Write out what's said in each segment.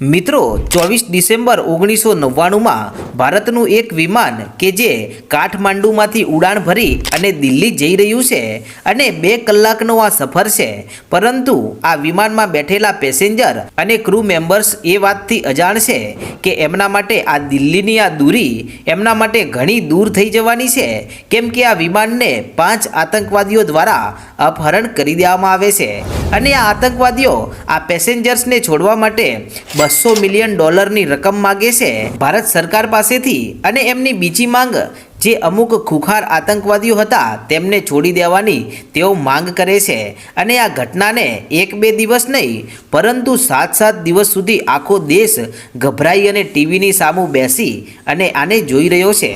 મિત્રો, ચોવીસ ડિસેમ્બર ઓગણીસો નવ્વાણુંમાં ભારતનું એક વિમાન કે જે કાઠમાંડુમાંથી ઉડાણ ભરી અને દિલ્હી જઈ રહ્યું છે અને બે કલાકનો આ સફર છે. પરંતુ આ વિમાનમાં બેઠેલા પેસેન્જર અને ક્રૂ મેમ્બર્સ એ વાતથી અજાણ છે કે એમના માટે આ દિલ્હીની આ દૂરી એમના માટે ઘણી દૂર થઈ જવાની છે, કેમ કે આ વિમાનને પાંચ આતંકવાદીઓ દ્વારા અપહરણ કરી દેવામાં આવે છે. અને આ આતંકવાદીઓ આ પેસેન્જર્સને છોડવા માટે બસો મિલિયન ડોલરની રકમ માગે છે. ભારત સરકાર પાસેથી અને એમની બીજી માંગ, જે અમુક ખુખાર આતંકવાદીઓ હતા, તેમને છોડી દેવાની તેઓ માંગ કરે છે. અને આ ઘટનાને એક બે દિવસ નહીં, પરંતુ સાત સાત દિવસ સુધી આખો દેશ ગભરાઈ અને ટીવીની સામું બેસી અને આને જોઈ રહ્યો છે.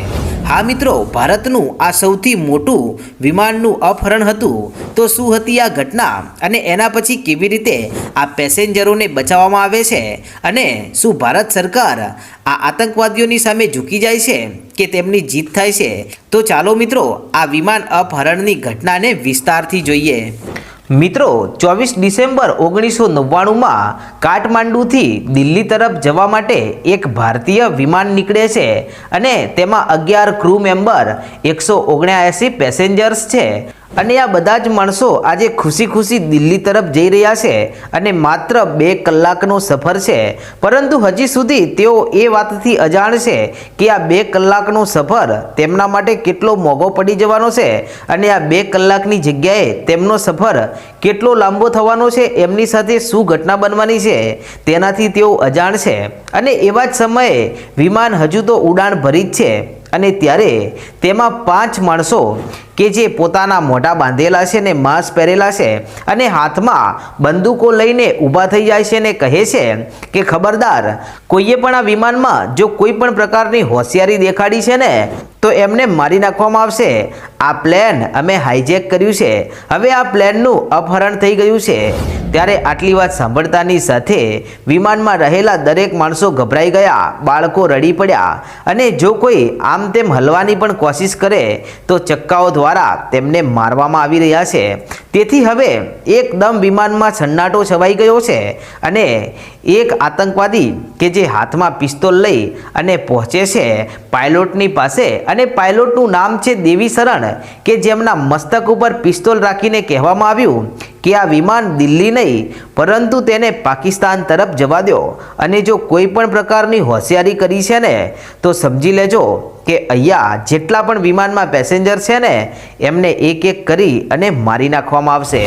હા મિત્રો, ભારતનું આ સૌથી મોટું વિમાનનું અપહરણ હતું. તો શું હતી આ ઘટના? અને એના પછી કેવી રીતે આ પેસેન્જરોને બચાવવામાં આવે છે? અને શું ભારત સરકાર આ આતંકવાદીઓની સામે ઝૂકી જાય છે કે તેમની જીત થાય છે? તો ચાલો મિત્રો, આ વિમાન અપહરણની ઘટનાને વિસ્તારથી જોઈએ. મિત્રો, ચોવીસ ડિસેમ્બર ઓગણીસો નવ્વાણુંમાં કાઠમાંડુથી દિલ્હી તરફ જવા માટે એક ભારતીય વિમાન નીકળે છે અને તેમાં અગિયાર ક્રૂ મેમ્બર એકસો ઓગણ્યાએંસી પેસેન્જર્સ છે. અને આ બધા જ માણસો આજે ખુશી ખુશી દિલ્હી તરફ જઈ રહ્યા છે અને માત્ર બે કલાકનો સફર છે. પરંતુ હજી સુધી તેઓ એ વાતથી અજાણ છે કે આ બે કલાકનો સફર તેમના માટે કેટલો મોંઘો પડી જવાનો છે અને આ બે કલાકની જગ્યાએ તેમનો સફર કેટલો લાંબો થવાનો છે એમની સાથે શું ઘટના બનવાની છે તેનાથી તેઓ અજાણ છે. અને એવા જ સમયે વિમાન હજુ તો ઉડાણ ભરી જ છે અને ત્યારે તેમાં પાંચ માણસો કે જે પોતાના મોઢા બાંધેલા છે ને માસ્ક પહેરેલા છે અને હાથમાં બંદૂકો લઈને ઊભા થઈ જાય છે ને કહે છે કે, ખબરદાર, કોઈએ પણ આ વિમાનમાં જો કોઈ પણ પ્રકારની હોશિયારી દેખાડી છે ને તો એમને મારી નાખવામાં આવશે. આ પ્લેન અમે હાઈજેક કર્યું છે. હવે આ પ્લેનનું અપહરણ થઈ ગયું છે. ત્યારે આટલી વાત સાંભળતાની સાથે વિમાનમાં રહેલા દરેક માણસો ગભરાઈ ગયા, બાળકો રડી પડ્યા અને જો કોઈ આમ તેમ હલવાની પણ કોશિશ કરે, તો ચક્કાઓ દ્વારા તેમને મારવામાં આવી રહ્યા છે. તેથી હવે એકદમ વિમાનમાં સન્નાટો છવાઈ ગયો છે અને એક આતંકવાદી કે જે હાથમાં પિસ્તોલ લઈ અને પહોંચે છે, પાયલોટની પાસે અને પાયલોટનું નામ છે દેવી શરણ, કે જેમના મસ્તક ઉપર પિસ્તોલ રાખીને કહેવામાં આવ્યું કે આ વિમાન દિલ્હી નહીં, પરંતુ તેને પાકિસ્તાન તરફ જવા દો. અને જો કોઈ પણ પ્રકારની હોશિયારી કરી છે ને, તો સમજી લેજો કે અહીંયા જેટલા પણ વિમાનમાં પેસેન્જર છે ને, એમને એક એક કરી અને મારી નાખવામાં આવશે.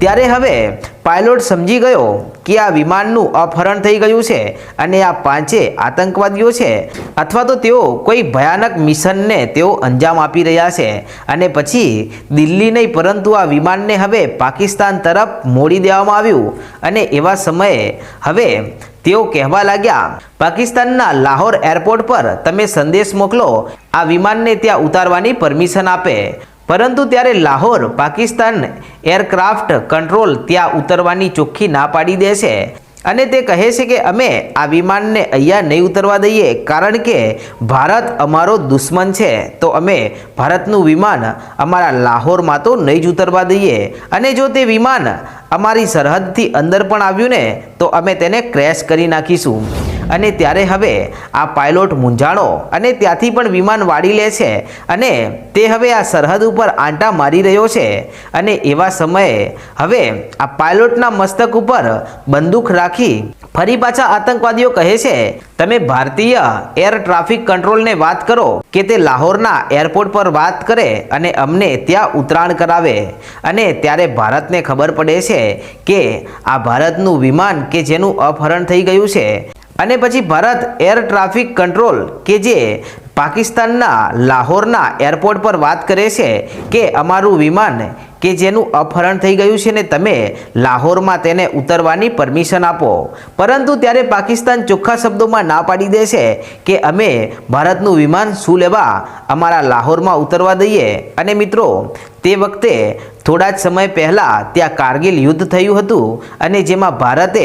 ત્યારે હવે પાયલોટ સમજી ગયો કે આ વિમાનનું અપહરણ થઈ ગયું છે અને આ પાંચે આતંકવાદીઓ છે. અથવા તો તેઓ કોઈ ભયાનક મિશનને તેઓ અંજામ આપી રહ્યા છે. અને પછી દિલ્હી નહીં, પરંતુ આ વિમાનને હવે પાકિસ્તાન તરફ મોડી દેવામાં આવ્યું. અને એવા સમયે હવે તેઓ કહેવા લાગ્યા, પાકિસ્તાનના લાહોર એરપોર્ટ પર તમે સંદેશ મોકલો. આ વિમાનને ત્યાં ઉતારવાની પરમિશન આપે. પરંતુ ત્યારે લાહોર પાકિસ્તાન એરક્રાફ્ટ કંટ્રોલ ત્યાં ઉતરવાની ચોખ્ખી ના પાડી દે છે. અને તે કહે છે કે અમે આ વિમાનને અહીંયા નહીં ઉતરવા દઈએ, કારણ કે ભારત અમારો દુશ્મન છે. તો અમે ભારતનું વિમાન અમારા લાહોરમાં તો નહીં જ ઉતરવા દઈએ. અને જો તે વિમાન અમારી સરહદથી અંદર પણ આવ્યું ને, તો અમે તેને ક્રેશ કરી નાખીશું. અને ત્યારે હવે આ પાયલોટ મૂંઝાણો અને ત્યાંથી પણ વિમાન વાળી લે છે અને તે હવે આ સરહદ ઉપર આંટા મારી રહ્યો છે અને એવા સમયે હવે આ પાયલોટના મસ્તક ઉપર બંદૂક રાખી ફરી પાછા આતંકવાદીઓ કહે છે, તમે ભારતીય એર ટ્રાફિક કંટ્રોલને વાત કરો કે તે લાહોરના એરપોર્ટ પર વાત કરે અને અમને ત્યાં ઉતરાણ કરાવે. અને ત્યારે ભારતને ખબર પડે છે કે આ ભારતનું વિમાન કે જેનું અપહરણ થઈ ગયું છે અને પછી ભારત એર ટ્રાફિક કંટ્રોલ કે જે પાકિસ્તાનના લાહોરના એરપોર્ટ પર વાત કરે છે કે અમારું વિમાન કે જેનું અપહરણ થઈ ગયું છે ને તમે લાહોરમાં તેને ઉતરવાની પરમિશન આપો. પરંતુ ત્યારે પાકિસ્તાન ચોખ્ખા શબ્દોમાં ના પાડી દે છે કે અમે ભારતનું વિમાન શું લેવા અમારા લાહોરમાં ઉતરવા દઈએ. અને મિત્રો તે વખતે થોડા જ સમય પહેલાં ત્યાં કારગિલ યુદ્ધ થયું હતું અને જેમાં ભારતે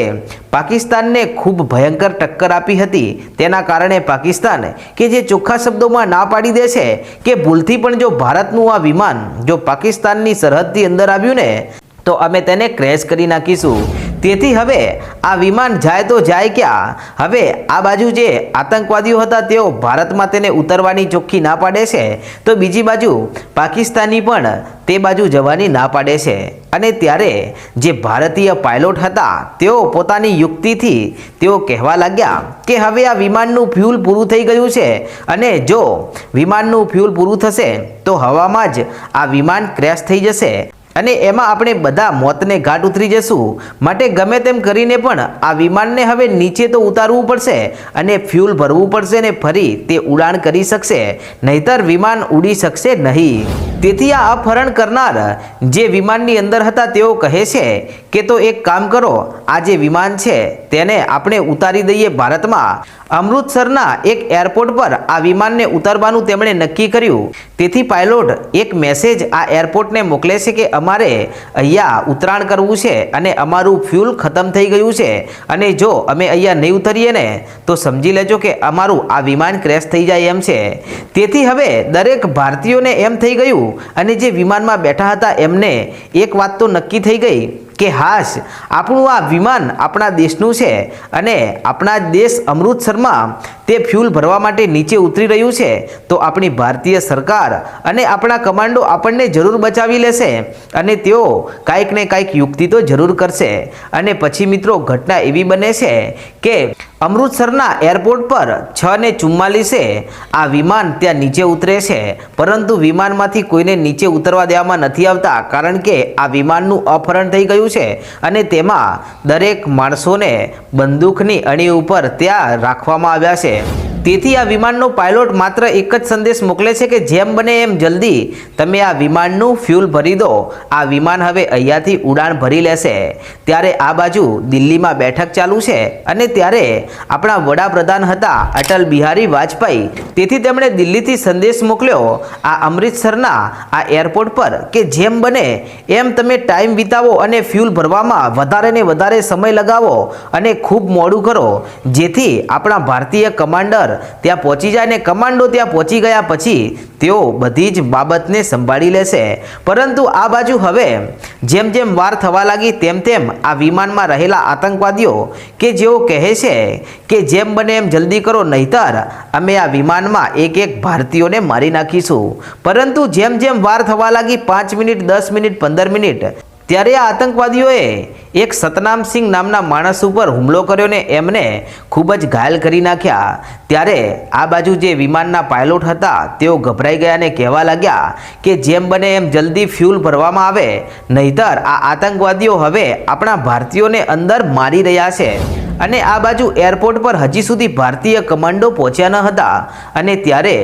પાકિસ્તાનને ખૂબ ભયંકર ટક્કર આપી હતી. તેના કારણે પાકિસ્તાન કે જે ચોખ્ખા શબ્દોમાં ના પાડી દે છે કે ભૂલથી પણ જો ભારતનું આ વિમાન જો પાકિસ્તાનની સરહદથી અંદર આવ્યું ને, તો અમે તેને ક્રેશ કરી નાખીશું. તેથી હવે આ વિમાન જાય તો જાય ક્યાં? હવે આ બાજુ જે આતંકવાદીઓ હતા, તેઓ ભારતમાં તેને ઉતરવાની ચોખ્ખી ના પાડે છે. તો બીજી બાજુ પાકિસ્તાની પણ તે બાજુ જવાની ના પાડે છે. અને ત્યારે જે ભારતીય પાયલોટ હતા, તેઓ પોતાની યુક્તિથી તેઓ કહેવા લાગ્યા કે હવે આ વિમાનનું ફ્યુલ પૂરું થઈ ગયું છે. અને જો વિમાનનું ફ્યુલ પૂરું થશે, તો હવામાં જ આ વિમાન ક્રેશ થઈ જશે. અને એમાં આપણે બધા મોતને ઘાટ ઉતરી જશું. માટે ગમે તેમ કરીને પણ આ વિમાનને હવે નીચે તો ઉતારવું પડશે અને ફ્યુલ ભરવું પડશે ને ફરી તે ઉડાણ કરી શકશે. નહીતર વિમાન ઉડી શકશે નહીં. તેથી આ અપહરણ કરનાર જે વિમાનની અંદર હતા તેઓ કહે છે કે તો એક કામ કરો, આ જે વિમાન છે તેને આપણે ઉતારી દઈએ ભારતમાં. અમૃતસરના એક એરપોર્ટ પર આ વિમાનને ઉતારવાનું તેમણે નક્કી કર્યું. તેથી પાયલોટ એક મેસેજ આ એરપોર્ટને મોકલે છે કે અમારે અહીંયા ઉતરાણ કરવું છે અને અમારું ફ્યુલ ખતમ થઈ ગયું છે. અને જો અમે અહીંયા નહીં ઉતરીએ ને, તો સમજી લેજો કે અમારું આ વિમાન ક્રેશ થઈ જાય એમ છે. તેથી હવે દરેક ભારતીયોને એમ થઈ ગયું અને જે વિમાનમાં બેઠા હતા એમને એક વાત તો નક્કી થઈ ગઈ. કે હાશ, આપણું આ વિમાન આપણા દેશનું છે અને આપણા દેશ અમૃતસરમાં તે ફ્યુલ ભરવા માટે નીચે ઉતરી રહ્યું છે, તો આપણી ભારતીય સરકાર અને આપણા કમાન્ડો આપણને જરૂર બચાવી લેશે અને તેઓ કાંઈક ને કાંઈક યુક્તિ તો જરૂર કરશે. અને પછી મિત્રો, ઘટના એવી બને છે કે અમૃતસરના એરપોર્ટ પર છ ને ચુમ્માલીસે આ વિમાન ત્યાં નીચે ઉતરે છે. પરંતુ વિમાનમાંથી કોઈને નીચે ઉતરવા દેવામાં નથી આવતા, કારણ કે આ વિમાનનું અપહરણ થઈ ગયું છે અને તેમાં દરેક માણસોને બંદૂકની અણી ઉપર ત્યાં રાખવામાં આવ્યા છે. તેથી આ વિમાનનો પાયલોટ માત્ર એક જ સંદેશ મોકલે છે કે જેમ બને એમ જલ્દી. તમે આ વિમાનનું ફ્યુલ ભરી દો. આ વિમાન હવે અહીંયાથી ઉડાન ભરી લેશે. ત્યારે આ બાજુ દિલ્હીમાં બેઠક ચાલુ છે અને ત્યારે આપણા વડાપ્રધાન હતા અટલ બિહારી વાજપેયી. તેથી તેમણે દિલ્હીથી સંદેશ મોકલ્યો, આ અમૃતસરના, આ એરપોર્ટ પર, કે જેમ બને એમ તમે ટાઈમ વિતાવો અને ફ્યુલ ભરવામાં વધારે ને વધારે સમય લગાવો અને ખૂબ મોડું કરો. જેથી આપણા ભારતીય કમાન્ડર ત્યાં પહોંચી જાય ને કમાન્ડો ત્યાં પહોંચી ગયા પછી તેઓ બધી જ બાબતને સંભાળી લેશે. પરંતુ આ બાજુ હવે જેમ જેમ વાર થવા લાગી તેમ તેમ આ વિમાનમાં રહેલા આતંકવાદીઓ કે જેઓ કહે છે કે જેમ બને એમ જલ્દી કરો, નહીતર અમે આ વિમાનમાં એક એક ભારતીયોને મારી નાખીશું. પરંતુ જેમ જેમ વાર થવા લાગી પાંચ મિનિટ, દસ મિનિટ, પંદર મિનિટ ત્યારે આ આતંકવાદીઓએ એક સતનામ સિંહ નામના માણસ ઉપર હુમલો કર્યો ને એમને ખૂબ જ ઘાયલ કરી નાખ્યા. ત્યારે આ બાજુ જે વિમાનના પાયલોટ હતા, તેઓ ગભરાઈ ગયા અને કહેવા લાગ્યા કે જેમ બને એમ જલ્દી ફ્યુલ ભરવામાં આવે, નહીતર આ આતંકવાદીઓ હવે આપણા ભારતીયોને અંદર મારી રહ્યા છે. અને આ બાજુ એરપોર્ટ પર હજી સુધી ભારતીય કમાન્ડો પહોંચ્યા ન હતા. અને ત્યારે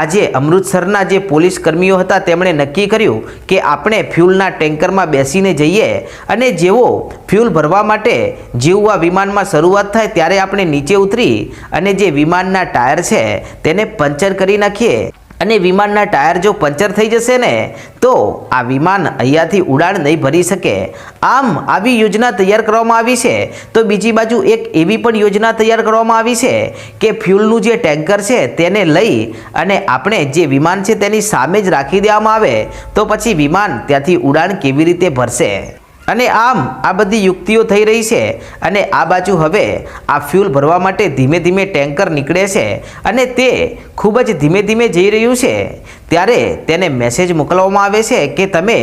આજે અમૃતસરના જે પોલીસ કર્મીઓ હતા, તેમણે નક્કી કર્યું કે આપણે ફ્યુલના ટેન્કરમાં બેસીને જઈએ અને જેવો ફ્યુલ ભરવા માટે જેવું આ વિમાનમાં શરૂઆત થાય ત્યારે આપણે નીચે ઉતરી અને જે વિમાનના ટાયર છે, તેને પંચર કરી નાખીએ. અને વિમાનના ટાયર જો પંચર થઈ જશે ને, તો આ વિમાન અહીંયાથી ઉડાણ નહીં ભરી શકે. આમ આવી યોજના તૈયાર કરવામાં આવી છે. તો બીજી બાજુ એક એવી પણ યોજના તૈયાર કરવામાં આવી છે કે ફ્યુલનું જે ટેન્કર છે તેને લઈ અને આપણે જે વિમાન છે તેની સામે જ રાખી દેવામાં આવે, તો પછી વિમાન ત્યાંથી ઉડાણ કેવી રીતે ભરશે? અને આમ આ બધી યુક્તિઓ થઈ રહી છે અને આ બાજુ હવે આ ફ્યુલ ભરવા માટે ધીમે ધીમે ટેન્કર નીકળે છે અને તે ખૂબ જ ધીમે ધીમે જઈ રહ્યું છે. ત્યારે તેને મેસેજ મોકલવામાં આવે છે કે તમે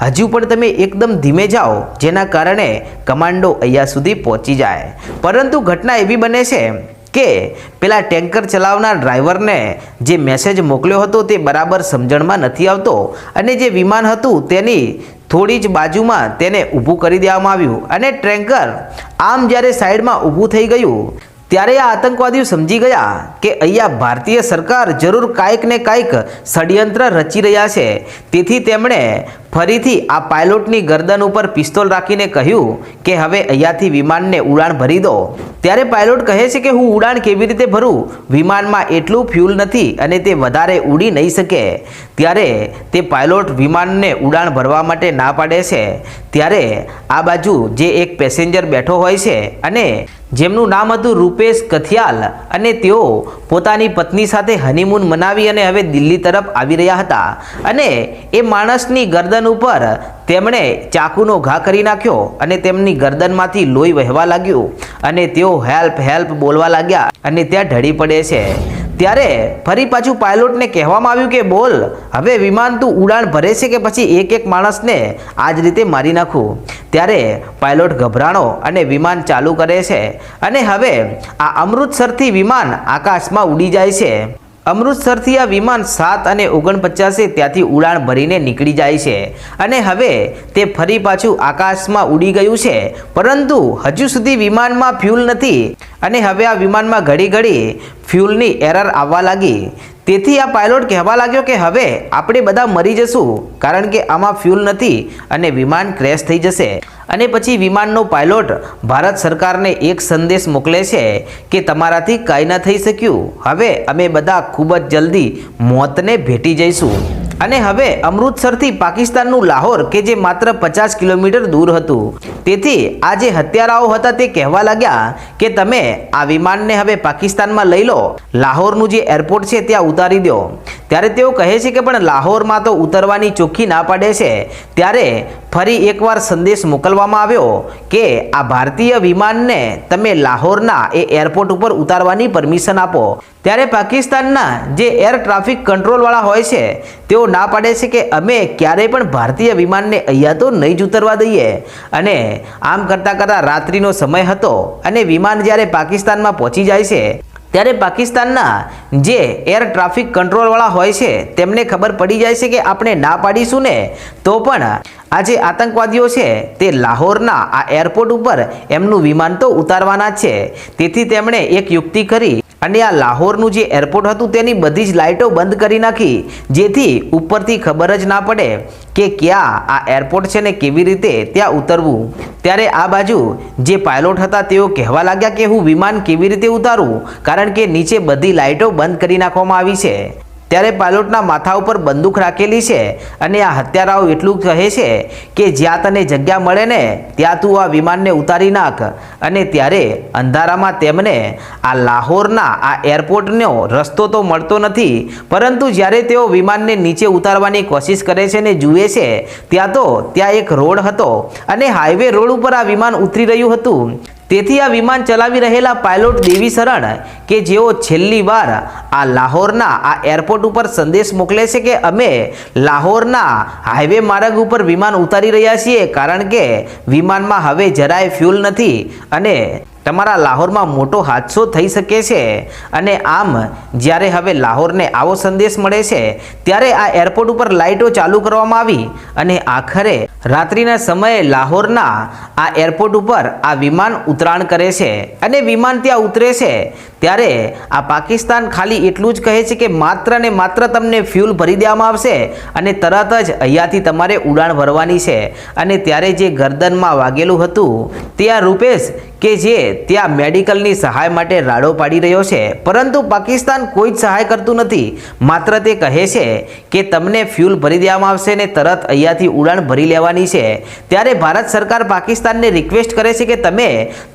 હજુ પણ તમે એકદમ ધીમે જાઓ, જેના કારણે કમાન્ડો અહીંયા સુધી પહોંચી જાય. પરંતુ ઘટના એવી બને છે કે પેલા ટેન્કર ચલાવનાર ડ્રાઈવરને જે મેસેજ મોકલ્યો હતો તે બરાબર સમજણમાં નથી આવતો અને જે વિમાન હતું તેની થોડી જ બાજુમાં તેને ઊભું કરી દેવામાં આવ્યું અને ટ્રેન્કર આમ જ્યારે સાઈડમાં ઊભું થઈ ગયું, ત્યારે આ આતંકવાદીઓ સમજી ગયા કે અહીંયા ભારતીય સરકાર જરૂર કાંઈક ને કાંઈક ષડયંત્ર રચી રહ્યા છે. તેથી તેમણે ફરીથી આ પાયલોટની ગરદન ઉપર પિસ્તોલ રાખીને કહ્યું કે હવે અહીંયાથી વિમાનને ઉડાણ ભરી દો. ત્યારે પાયલોટ કહે છે કે હું ઉડાણ કેવી રીતે ભરું? વિમાનમાં એટલું ફ્યુલ નથી અને તે વધારે ઉડી નહીં શકે. ત્યારે તે પાયલોટ વિમાનને ઉડાણ ભરવા માટે ના પાડે છે. ત્યારે આ બાજુ જે એક પેસેન્જર બેઠો હોય છે અને જેમનું નામ હતું રૂપેશ કથિયાલ અને તેઓ પોતાની પત્ની સાથે હનીમૂન મનાવી અને હવે દિલ્હી તરફ આવી રહ્યા હતા. અને એ માણસની ગરદન ગરદન ઉપર તેમણે ચાકુનો ઘા કરી નાખ્યો અને તેમની ગરદનમાંથી લોહી વહેવા લાગ્યું અને તેઓ હેલ્પ હેલ્પ બોલવા લાગ્યા અને ત્યાં ઢળી પડે છે. ત્યારે ફરી પાછું પાયલોટને કહેવામાં આવ્યું કે, બોલ, હવે વિમાન તું ઉડાણ ભરે છે કે પછી એક એક માણસને આ જ રીતે મારી નાખું? ત્યારે પાયલોટ ગભરાણો અને વિમાન ચાલુ કરે છે અને હવે આ અમૃતસરથી વિમાન આકાશમાં ઉડી જાય છે. અમૃતસરથી આ વિમાન સાત અને ઓગણપચાસે ત્યાંથી ઉડાણ ભરીને નીકળી જાય છે. અને હવે તે ફરી પાછું આકાશમાં ઉડી ગયું છે. પરંતુ હજુ સુધી વિમાનમાં ફ્યુલ નથી. અને હવે આ વિમાનમાં ઘડી ઘડી ફ્યુલની એરર આવવા લાગી. તેથી આ પાયલોટ કહેવા લાગ્યો કે હવે આપણે બધા મરી જશું, કારણ કે આમાં ફ્યુલ નથી અને વિમાન ક્રેશ થઈ જશે. અને પછી વિમાનનો પાયલોટ ભારત સરકારને એક સંદેશ મોકલે છે કે તમારાથી કાંઈ ન થઈ શક્યું. હવે અમે બધા ખૂબ જ જલ્દી મોતને ભેટી જઈશું. અને હવે અમૃતસરથી પાકિસ્તાનનું લાહોર, કે જે માત્ર પચાસ કિલોમીટર દૂર હતું. તેથી આ જે હત્યારાઓ હતા તે કહેવા લાગ્યા કે તમે આ વિમાનને હવે પાકિસ્તાનમાં લઈ લો. લાહોરનું જે એરપોર્ટ છે, ત્યાં ઉતારી દો. ત્યારે તેઓ કહે છે કે પણ લાહોરમાં તો ઉતરવાની ચોખ્ખી ના પાડે છે. ત્યારે ફરી એકવાર સંદેશ મોકલવામાં આવ્યો કે આ ભારતીય વિમાનને તમે લાહોરના એ એરપોર્ટ ઉપર ઉતારવાની પરમિશન આપો. ત્યારે પાકિસ્તાનના જે એર ટ્રાફિક કંટ્રોલવાળા હોય છે, તેઓ ના પાડે છે કે અમે ક્યારેય પણ ભારતીય વિમાનને અહીંયા તો નહીં જ ઉતરવા દઈએ. અને આમ કરતાં કરતાં રાત્રિનો સમય હતો અને વિમાન જ્યારે પાકિસ્તાનમાં પહોંચી જાય છે ત્યારે પાકિસ્તાનના જે એર ટ્રાફિક કંટ્રોલવાળા હોય છે, તેમને ખબર પડી જાય છે કે આપણે ના પાડીશું ને, તો પણ આ જે આતંકવાદીઓ છે, તે લાહોરના આ એરપોર્ટ ઉપર એમનું વિમાન તો ઉતારવાના છે. તેથી તેમણે એક યુક્તિ કરી અને આ લાહોરનું જે એરપોર્ટ હતું તેની બધી જ લાઇટો બંધ કરી નાખી. જેથી ઉપરથી ખબર જ ના પડે કે ક્યાં આ એરપોર્ટ છે ને કેવી રીતે ત્યાં ઉતરવું. ત્યારે આ બાજુ જે પાયલોટ હતા તેઓ કહેવા લાગ્યા કે હું વિમાન કેવી રીતે ઉતારું, કારણ કે નીચે બધી લાઇટો બંધ કરી નાખવામાં આવી છે. ત્યારે પાયલોટના માથા ઉપર બંદૂક રાખેલી છે અને આ હત્યારાઓ એટલું કહે છે કે જ્યાં તને જગ્યા મળે ને, ત્યાં તું આ વિમાનને ઉતારી નાખ. અને ત્યારે અંધારામાં તેમને આ લાહોરના આ એરપોર્ટનો રસ્તો તો મળતો નથી, પરંતુ જ્યારે તેઓ વિમાનને નીચે ઉતારવાની કોશિશ કરે છે ને જુએ છે, ત્યાં તો ત્યાં એક રોડ હતો અને હાઈવે રોડ ઉપર આ વિમાન ઉતરી રહ્યું હતું. તેથી આ વિમાન ચલાવી રહેલા પાયલોટ દેવી શરણ કે જેઓ છેલ્લી વાર આ લાહોરના આ એરપોર્ટ ઉપર સંદેશ મોકલે છે કે અમે લાહોરના હાઈવે માર્ગ ઉપર વિમાન ઉતારી રહ્યા છીએ, કારણ કે વિમાનમાં હવે જરાય ફ્યુલ નથી અને તમારા લાહોરમાં મોટો હાદસો થઈ શકે છે અને આમ જ્યારે હવે લાહોરને આવો સંદેશ મળે છે, ત્યારે આ એરપોર્ટ ઉપર લાઇટો ચાલુ કરવામાં આવી અને આખરે રાત્રિના સમયે લાહોરના આ એરપોર્ટ ઉપર આ વિમાન ઉતરાણ કરે છે અને વિમાન ત્યાં ઉતરે છે. ત્યારે આ પાકિસ્તાન ખાલી એટલું જ કહે છે કે માત્ર ને માત્ર તમને ફ્યુલ ભરી દેવામાં આવશે અને તરત જ અહીંયાથી તમારે ઉડાણ ભરવાની છે. અને ત્યારે જે ગરદનમાં વાગેલું હતું તે આ રૂપેશ કે જે ત્યાં મેડિકલની સહાય માટે રાડો પાડી રહ્યો છે. પરંતુ પાકિસ્તાન કોઈ જ સહાય કરતું નથી. માત્ર તે કહે છે કે તમને ફ્યુલ ભરી દેવામાં આવશે ને તરત અહીંયાથી ઉડાણ ભરી લેવાની છે. ત્યારે ભારત સરકાર પાકિસ્તાનને રિક્વેસ્ટ કરે છે કે તમે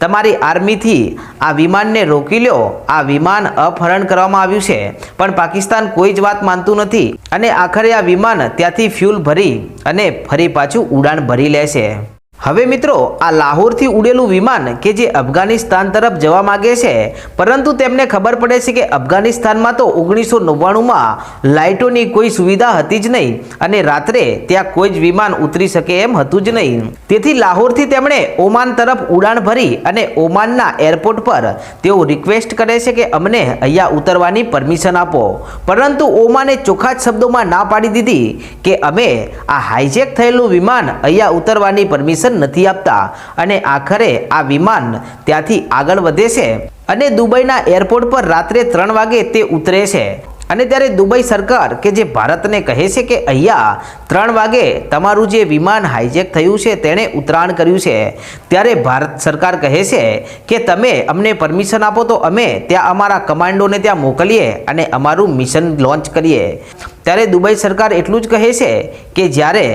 તમારી આર્મીથી આ વિમાનને રોકી લો. આ વિમાન અપહરણ કરવામાં આવ્યું છે. પણ પાકિસ્તાન કોઈ જ વાત માનતું નથી અને આખરે આ વિમાન ત્યાંથી ફ્યુલ ભરી અને ફરી પાછું ઉડાણ ભરી લે છે. હવે મિત્રો, આ લાહોરથી ઉડેલું વિમાન કે જે અફઘાનિસ્તાન તરફ જવા માગે છે, પરંતુ તેમને ખબર પડે છે કે અફઘાનિસ્તાનમાં તો ઓગણીસો નવ્વાણુંમાં લાઇટોની કોઈ સુવિધા હતી જ નહીં અને રાત્રે ત્યાં કોઈ જ વિમાન ઉતરી શકે એમ હતું જ નહીં. તેથી લાહોરથી તેમણે ઓમાન તરફ ઉડાણ ભરી અને ઓમાનના એરપોર્ટ પર તેઓ રિક્વેસ્ટ કરે છે કે અમને અહીંયા ઉતરવાની પરમિશન આપો. પરંતુ ઓમાને ચોખ્ખા જ શબ્દોમાં ના પાડી દીધી કે અમે આ હાઈજેક થયેલું વિમાન અહીંયા ઉતરવાની પરમિશન નથી આપતા અને આખરે આ વિમાન ત્યાંથી આગળ વધે છે અને દુબઈના એરપોર્ટ પર રાત્રે ત્રણ વાગે તે ઉતરે છે. અને ત્યારે દુબઈ સરકાર કે જે ભારતને કહે છે કે અહીંયા ત્રણ વાગે તમારું જે વિમાન હાઈજેક થયું છે તેણે ઉતરાણ કર્યું છે. ત્યારે ભારત સરકાર કહે છે કે તમે અમને પરમિશન આપો તો અમે ત્યાં અમારા કમાન્ડોને ત્યાં મોકલીએ અને અમારું મિશન લોન્ચ કરીએ. ત્યારે દુબઈ સરકાર એટલું જ કહે છે કે જ્યારે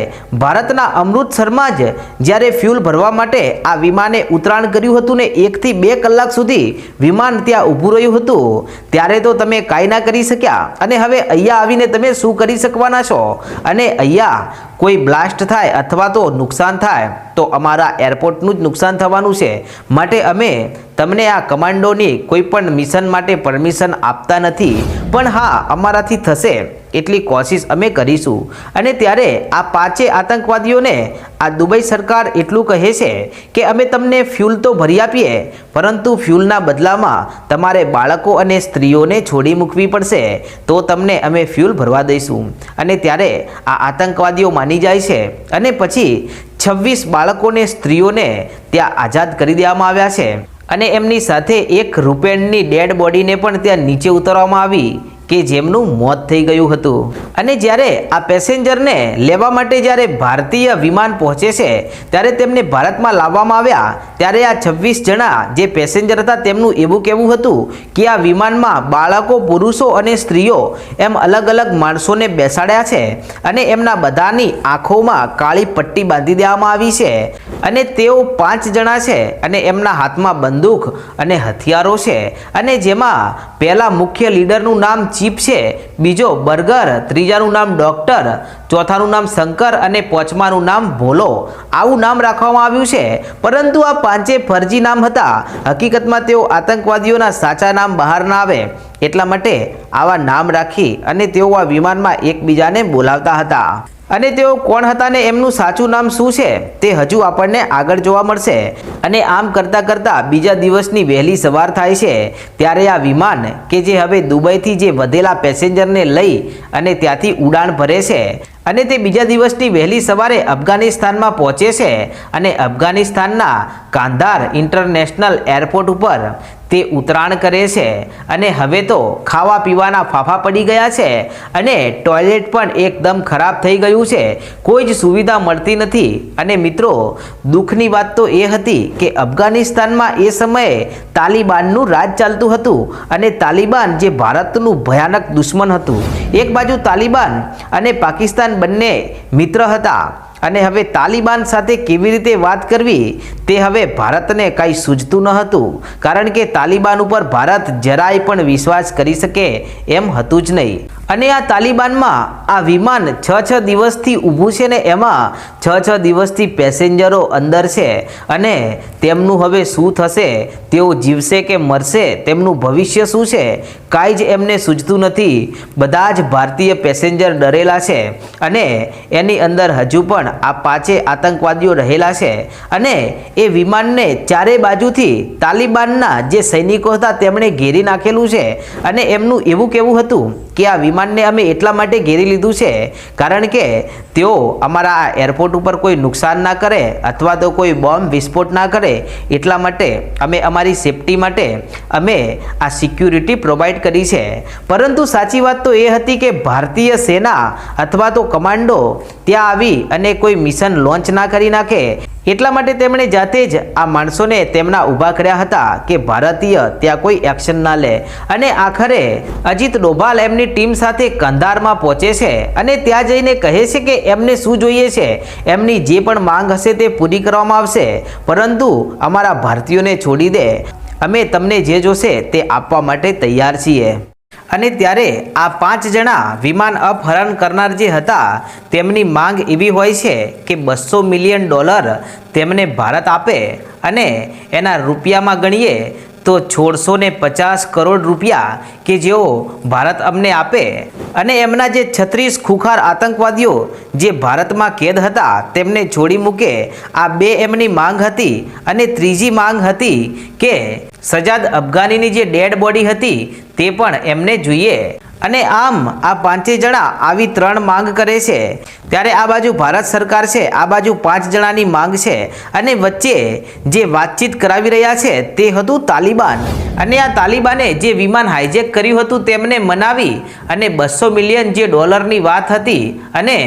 ભારતના અમૃતસરમાં જ જ્યારે ફ્યુલ ભરવા માટે આ વિમાને ઉતરાણ કર્યું હતું ને એકથી બે કલાક સુધી વિમાન ત્યાં ઊભું રહ્યું હતું, ત્યારે તો તમે કાંઈ ના કરી શક્યા. અને હવે અહીંયા આવીને તમે શું કરી શકવાના છો? અને અહીંયા કોઈ બ્લાસ્ટ થાય અથવા તો નુકસાન થાય, તો અમારા એરપોર્ટનું જ નુકસાન થવાનું છે. માટે અમે તમને આ કમાન્ડોની કોઈ પણ મિશન માટે પરમિશન આપતા નથી. પણ હા, અમારાથી થશે એટલી કોશિશ અમે કરીશું. અને ત્યારે આ પાંચે આતંકવાદીઓને આ દુબઈ સરકાર એટલું કહે છે કે અમે તમને ફ્યુલ તો ભરી આપીએ, પરંતુ ફ્યુલના બદલામાં તમારે બાળકો અને સ્ત્રીઓને છોડી મૂકવી પડશે. તો તમને અમે ફ્યુલ ભરવા દઈશું. અને ત્યારે આ આતંકવાદીઓ માની જાય છે અને પછી છવ્વીસ બાળકોને સ્ત્રીઓને ત્યાં આઝાદ કરી દેવામાં આવ્યા છે. અને એમની સાથે એક રૂપેણની ડેડ બોડીને પણ ત્યાં નીચે ઉતારવામાં આવી. કે જેમનું મોત થઈ ગયું હતું. અને જ્યારે આ પેસેન્જરને લેવા માટે જ્યારે ભારતીય વિમાન પહોંચે છે, ત્યારે તેમને ભારતમાં લાવવામાં આવ્યા, ત્યારે આ છવ્વીસ જણા જે પેસેન્જર હતા તેમનું એવું કહેવું હતું કે આ વિમાનમાં બાળકો, પુરુષો અને સ્ત્રીઓ એમ અલગ અલગ માણસોને બેસાડ્યા છે અને એમના બધાની આંખોમાં કાળી પટ્ટી બાંધી દેવામાં આવી છે. અને તેઓ પાંચ જણા છે અને એમના હાથમાં બંદૂક અને હથિયારો છે. અને જેમાં પહેલા મુખ્ય લીડરનું નામ ચીપ છે. બીજો બર્ગર ત્રીજાનું નામ ડોક્ટર ચોથાનું નામ શંકર અને પાંચમાનું નામ ભોલો. આવું નામ રાખવામાં આવ્યું છે. પરંતુ આ પાંચે ફરજી નામ હતા. હકીકતમાં તેઓ આતંકવાદીઓના સાચા નામ બહાર ના આવે. એટલા માટે આવા નામ રાખી અને તેઓ આ વિમાનમાં એકબીજાને બોલાવતા હતા. અને તેઓ કોણ હતા ને એમનું સાચું નામ શું છે તે હજુ આપણને આગળ જોવા મળશે. અને આમ કરતાં કરતાં બીજા દિવસની વહેલી સવાર થાય છે. ત્યારે આ વિમાન, કે જે હવે દુબઈથી જે વધેલા પેસેન્જરને લઈ અને ત્યાંથી ઉડાણ ભરે છે અને તે બીજા દિવસની વહેલી સવારે અફઘાનિસ્તાનમાં પહોંચે છે અને અફઘાનિસ્તાનના કાંધાર ઇન્ટરનેશનલ એરપોર્ટ ઉપર તે ઉતરાણ કરે છે અને હવે તો ખાવા પીવાના ફાફા પડી ગયા છે અને ટોયલેટ પણ એકદમ ખરાબ થઈ ગયું છે. કોઈ જ સુવિધા મળતી નથી અને મિત્રો, દુઃખની વાત તો એ હતી કે અફઘાનિસ્તાનમાં એ સમયે તાલિબાનનું રાજ ચાલતું હતું અને તાલિબાન જે ભારતનું ભયાનક દુશ્મન હતું. એક બાજુ તાલિબાન અને પાકિસ્તાન બંને મિત્ર હતા. અને હવે તાલિબાન સાથે કેવી રીતે વાત કરવી તે હવે ભારતને કાંઈ સૂઝતું ન હતું. કારણ કે તાલિબાન ઉપર ભારત જરાય પણ વિશ્વાસ કરી શકે એમ હતું જ નહીં. અને આ તાલિબાનમાં આ વિમાન છ છ દિવસથી ઊભું છે ને એમાં છ છ દિવસથી પેસેન્જરો અંદર છે અને તેમનું હવે શું થશે, તેઓ જીવશે કે મરશે, તેમનું ભવિષ્ય શું છે, કાંઈ જ એમને સૂઝતું નથી. બધા જ ભારતીય પેસેન્જર ડરેલા છે અને એની અંદર હજુ પણ આ પાંચે આતંકવાદીઓ રહેલા છે અને એ વિમાનને ચારે બાજુથી તાલિબાનના જે સૈનિકો હતા, તેમણે ઘેરી નાખેલું છે અને એમનું એવું કેવું હતું કે આ વિમાનને અમે એટલા માટે ઘેરી લીધું છે, કારણ કે તેઓ અમારા એરપોર્ટ ઉપર કોઈ નુકસાન ના કરે અથવા તો કોઈ બોમ્બ વિસ્ફોટ ના કરે એટલા માટે અમે અમારી સેફટી માટે અમે આ સિક્યુરિટી પ્રોવાઈડ કરી છે. પરંતુ સાચી વાત તો એ હતી કે ભારતીય સેના અથવા તો કમાન્ડો ત્યાં આવી અને કોઈ મિશન લોન્ચ ના કરી નાખે. એટલા માટે તેમણે જાતે જ આ માણસોને તેમના ઊભા કર્યા હતા કે ભારતીય ત્યાં કોઈ એક્શન ના લે. અને આખરે અજીત ડોભાલ એમની ટીમ સાથે કંધારમાં પહોંચે છે અને ત્યાં જઈને કહે છે કે એમને શું જોઈએ છે? એમની જે પણ માંગ હશે તે પૂરી કરવામાં આવશે. પરંતુ અમારા ભારતીયોને છોડી દે. અમે તમને જે જોશે તે આપવા માટે તૈયાર છીએ. અને ત્યારે આ પાંચ જણા વિમાન અપહરણ કરનાર જે હતા, તેમની માંગ એવી હોય છે કે બસો મિલિયન ડોલર તેમને ભારત આપે અને એના રૂપિયામાં ગણીએ તો છોડસો ને પચાસ કરોડ રૂપિયા કે જેઓ ભારત અમને આપે અને એમના જે છત્રીસ ખુખાર આતંકવાદીઓ જે ભારતમાં કેદ હતા તેમને છોડી મૂકે, આ બે એમની માંગ હતી અને ત્રીજી માંગ હતી કે સજાદ અફઘાનીની જે ડેડ બોડી હતી તે પણ એમને જોઈએ. અને આમ આ પાંચે જણા આવી ત્રણ માંગ કરે છે. ત્યારે આ બાજુ ભારત સરકાર છે, આ બાજુ પાંચ જણાની માંગ છે અને વચ્ચે જે વાતચીત કરાવી રહ્યા છે તે હતું તાલિબાન. અને આ તાલિબાને જે વિમાન હાઇજેક કર્યું હતું તેમને મનાવી અને બસો મિલિયન જે ડોલરની વાત હતી અને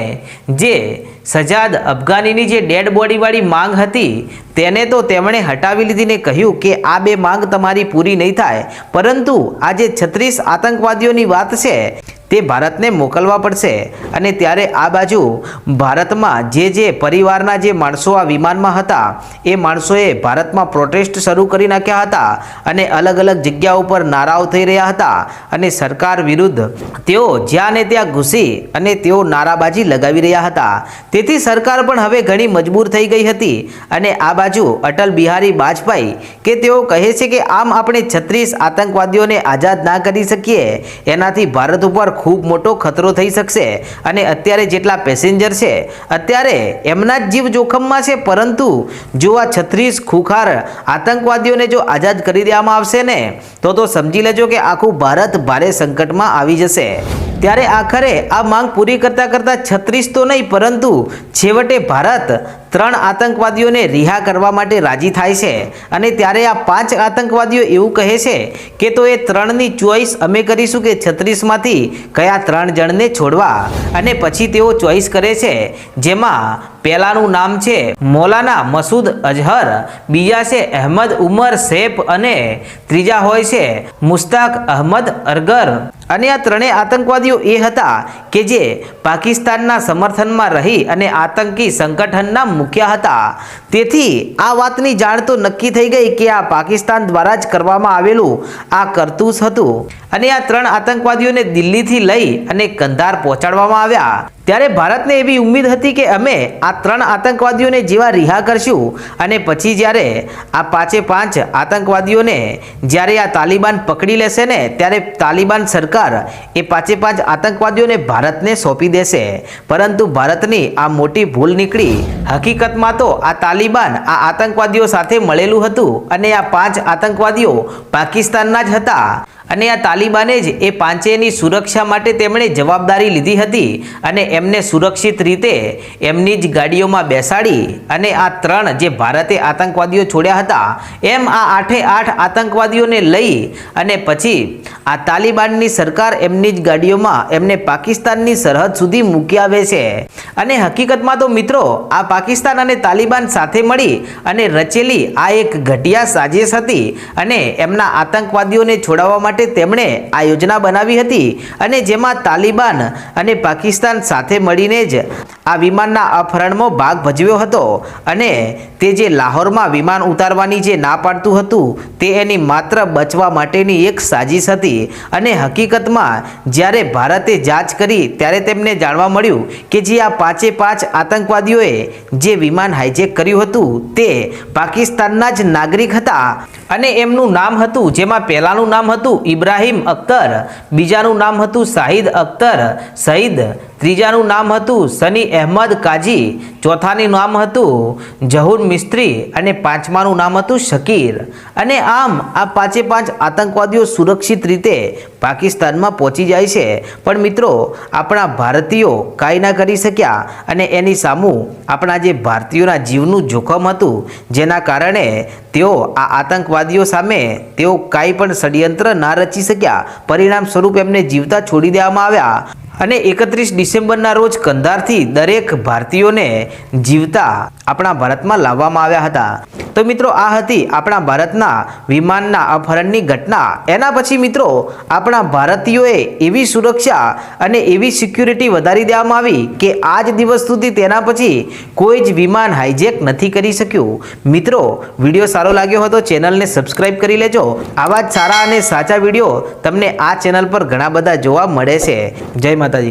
જે સજાદ અફઘાનીની જે ડેડ બોડીવાળી માંગ હતી, તેને તો તેમણે હટાવી લીધીને કહ્યું કે આ બે માંગ તમારી પૂરી નહીં થાય. પરંતુ આ જે છત્રીસ આતંકવાદીઓની વાત છે તે ભારતને મોકલવા પડશે. અને ત્યારે આ બાજુ ભારતમાં જે જે પરિવારના જે માણસો આ વિમાનમાં હતા, એ માણસોએ ભારતમાં પ્રોટેસ્ટ શરૂ કરી નાખ્યા હતા અને અલગ અલગ જગ્યા ઉપર નારાઓ થઈ રહ્યા હતા અને સરકાર વિરુદ્ધ તેઓ જ્યાં ને ત્યાં ઘૂસી અને તેઓ નારાબાજી લગાવી રહ્યા હતા. તેથી સરકાર પણ હવે ઘણી મજબૂર થઈ ગઈ હતી અને આ બાજુ અટલ બિહારી વાજપેયી કે તેઓ કહે છે કે આમ આપણે છત્રીસ આતંકવાદીઓને આઝાદ ના કરી શકીએ, એનાથી ભારત ઉપર ખૂબ મોટો ખતરો થઈ શકશે અને અત્યારે જેટલા પેસેન્જર છે, અત્યારે એમના જ જીવ જોખમમાં છે, પરંતુ જો આ છત્રીસ ખુખાર આતંકવાદીઓને જો આઝાદ કરી દેવામાં આવશે ને, તો તો સમજી લેજો કે આખું ભારત ભારે સંકટમાં આવી જશે. ત્યારે આખરે આ માંગ પૂરી કરતા કરતા છત્રીસ તો નહીં, પરંતુ છેવટે ભારત ત્રણ આતંકવાદીઓને રિહા કરવા માટે રાજી થાય છે. અને ત્યારે આ પાંચ આતંકવાદીઓ એવું કહે છે કે તો એ ત્રણની ચોઈસ અમે કરીશું કે છત્રીસમાંથી કયા ત્રણ જણને છોડવા? અને પછી તેઓ ચોઈસ કરે છે, જેમાં પહેલાનું નામ છે મોલાના મસૂદ અઝહર, બીજા છે અહેમદ ઉમર સૈફ અને ત્રીજા હોય છે મુસ્તાક અહમદ અરગર. અને આ ત્રણેય આતંકવાદીઓ એ હતા કે જે પાકિસ્તાનના સમર્થનમાં રહી અને આતંકી સંગઠનના મુખ્ય હતા. તેથી આ વાતની જાણ તો નક્કી થઈ ગઈ કે આ પાકિસ્તાન દ્વારા જ કરવામાં આવેલું આ કરતૂસ હતું. અને આ ત્રણ આતંકવાદીઓને દિલ્હીથી લઈ અને કંધાર પહોંચાડવામાં આવ્યા. ત્યારે ભારતને એવી ઉમ્મીદ હતી કે અમે આ ત્રણ આતંકવાદીઓને જેવા રિહા કરશું અને પછી જ્યારે આ પાંચે પાંચ આતંકવાદીઓને જ્યારે આ તાલિબાન પકડી લેશે ને ત્યારે તાલિબાન સરકાર એ પાંચે પાંચ આતંકવાદીઓને ભારતને સોંપી દેશે. પરંતુ ભારતની આ મોટી ભૂલ નીકળી. હકીકતમાં તો આ તાલિબાન આ આતંકવાદીઓ સાથે મળેલું હતું અને આ પાંચ આતંકવાદીઓ પાકિસ્તાનના જ હતા. અને આ તાલિબાને જ એ પાંચેયની સુરક્ષા માટે તેમણે જવાબદારી લીધી હતી અને એમને સુરક્ષિત રીતે એમની જ ગાડીઓમાં બેસાડી અને આ ત્રણ જે ભારતે આતંકવાદીઓ છોડ્યા હતા, એમ આ આઠે આઠ આતંકવાદીઓને લઈ અને પછી આ તાલિબાનની સરકાર એમની જ ગાડીઓમાં એમને પાકિસ્તાનની સરહદ સુધી મૂકી આવે છે. અને હકીકતમાં તો મિત્રો, આ પાકિસ્તાન અને તાલિબાન સાથે મળી અને રચેલી આ એક ઘટિયા સાજિશ હતી અને એમના આતંકવાદીઓને છોડાવવા માટે તેમણે આ યોજના બનાવી હતી અને જેમાં તાલિબાન અને પાકિસ્તાન સાથે મળીને જ આ વિમાનના અપહરણમાં ભાગ ભજવ્યો હતો અને તે જે લાહોરમાં વિમાન ઉતારવાની જે ના પાડતું હતું તે એની માત્ર બચવા માટેની એક સાજિશ હતી અને હકીકતમાં જ્યારે ભારતે જાંચ કરી ત્યારે તેમને જાણવા મળ્યું કે જે આ પાંચે પાંચ આતંકવાદીઓએ જે વિમાન હાઇજેક કર્યું હતું તે પાકિસ્તાનના જ નાગરિક હતા અને એમનું નામ હતું જેમાં પહેલાંનું નામ હતું ઇબ્રાહિમ અખ્તર. બીજાનું નામ હતું શાહિદ અખ્તર સઈદ ત્રીજાનું નામ હતું સની અહેમદ કાજી, ચોથાનું નામ હતું જહુર મિસ્ત્રી અને પાંચમાનું નામ હતું શકીર. અને આમ આ પાંચે પાંચ આતંકવાદીઓ સુરક્ષિત રીતે પાકિસ્તાનમાં પહોંચી જાય છે. પણ મિત્રો, આપણા ભારતીયો કાંઈ ના કરી શક્યા અને એની સામું આપણા જે ભારતીયોના જીવનું જોખમ હતું, જેના કારણે તેઓ આ આતંકવાદીઓ સામે તેઓ કાંઈ પણ ષડયંત્ર ના રચી શક્યા. પરિણામ સ્વરૂપ એમને જીવતા છોડી દેવામાં આવ્યા. અને એકત્રીસ ડિસેમ્બરના રોજ કંધારથી દરેક ભારતીયોને જીવતા આપણા ભારતમાં લાવવામાં આવ્યા હતા. તો મિત્રો, આ હતી આપણા ભારતના વિમાનના અપહરણની ઘટના. એના પછી મિત્રો, આપણા ભારતીયોએ એવી સુરક્ષા અને એવી સિક્યુરિટી વધારી દેવામાં આવી કે આજ દિવસ સુધી તેના પછી કોઈ જ વિમાન હાઈજેક નથી કરી શક્યું. મિત્રો, વીડિયો સારો લાગ્યો હતો ચેનલને સબસ્ક્રાઇબ કરી લેજો. આવા જ સારા અને સાચા વીડિયો તમને આ ચેનલ પર ઘણા બધા જોવા મળે છે. જય માતાજી